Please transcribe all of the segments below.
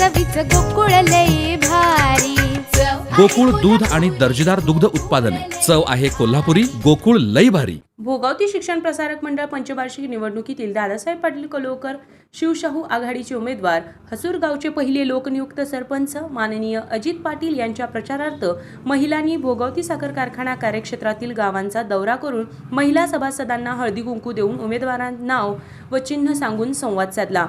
चवीच गोकुळ लई भारी. गोकुळ दूध आणि दर्जेदार दुग्ध उत्पादने. चव आहे कोल्हापुरी गोकुळ लई भारी. भोगावती शिक्षण प्रसारक मंडळ पंचवार्षिक निवडणुकीतील दादासाहेब पाटील कलोकर शिवशाहू आघाडीचे उमेदवार हसूर गावचे पहिले लोकनियुक्त सरपंच माननीय अजित पाटील यांच्या प्रचारार्थ महिलांनी भोगावती साखर कारखाना कार्यक्षेत्रातील गावांचा दौरा करून महिला सभासदांना हळदी कुंकू देऊन उमेदवारांना नाव व चिन्ह सांगून संवाद साधला.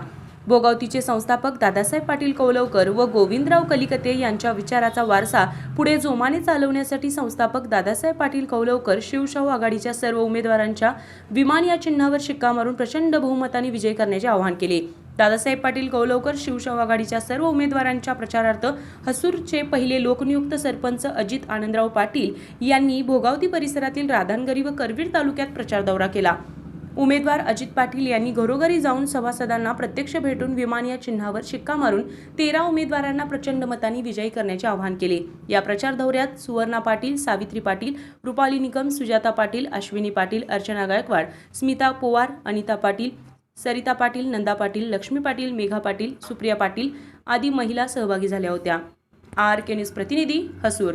भोगावतीचे संस्थापक दादासाहेब पाटील कौलवकर व गोविंदराव कलिकते यांच्या विचाराचा वारसा पुढे जोमाने चालवण्यासाठी संस्थापक दादासाहेब पाटील कौलवकर शिवशाहू आघाडीच्या सर्व उमेदवारांच्या विमान या चिन्हावर शिक्का मारून प्रचंड बहुमताने विजय करण्याचे आवाहन केले. दादासाहेब पाटील कौलवकर शिवशाहू आघाडीच्या सर्व उमेदवारांच्या प्रचारार्थ हसूरचे पहिले लोकनियुक्त सरपंच अजित आनंदराव पाटील यांनी भोगावती परिसरातील राधानगरी व करवीर तालुक्यात प्रचार दौरा केला. उमेदवार अजित पाटील यांनी घरोघरी जाऊन सभासदांना प्रत्यक्ष भेटून विमान या चिन्हावर शिक्का मारून तेरा उमेदवारांना प्रचंड मतांनी विजयी करण्याचे आवाहन केले. या प्रचार दौऱ्यात सुवर्णा पाटील सावित्री पाटील रुपाली निकम सुजाता पाटील अश्विनी पाटील अर्चना गायकवाड स्मिता पोवार अनिता पाटील सरिता पाटील नंदा पाटील लक्ष्मी पाटील मेघा पाटील सुप्रिया पाटील आदी महिला सहभागी झाल्या होत्या. आर के न्यूज प्रतिनिधी हसूर.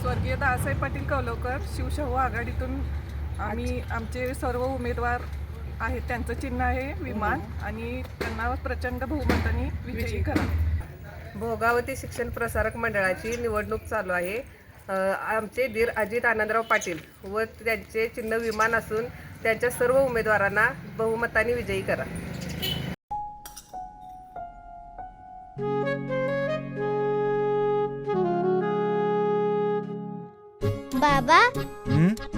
स्वर्गीय दादासाहेब पाटील कौलवकर शिवशाहू आघाडीतून आम्ही आमचे सर्व उमेदवार आहेत त्यांचं चिन्ह आहे विमान आणि त्यांना प्रचंड बहुमताने विजयी करा. भोगावती शिक्षण प्रसारक मंडळाची निवडणूक चालू आहे. आमचे धीर अजित आनंदराव पाटील व त्यांचे चिन्ह विमान असून त्यांच्या सर्व उमेदवारांना बहुमताने विजयी करा. बाबा हं?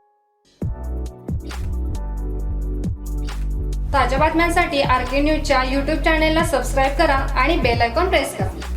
ताज्या बातम्यांसाठी आर के न्यूजच्या यूट्यूब चॅनेलला सबस्क्राईब करा आणि बेल आयकॉन प्रेस करा.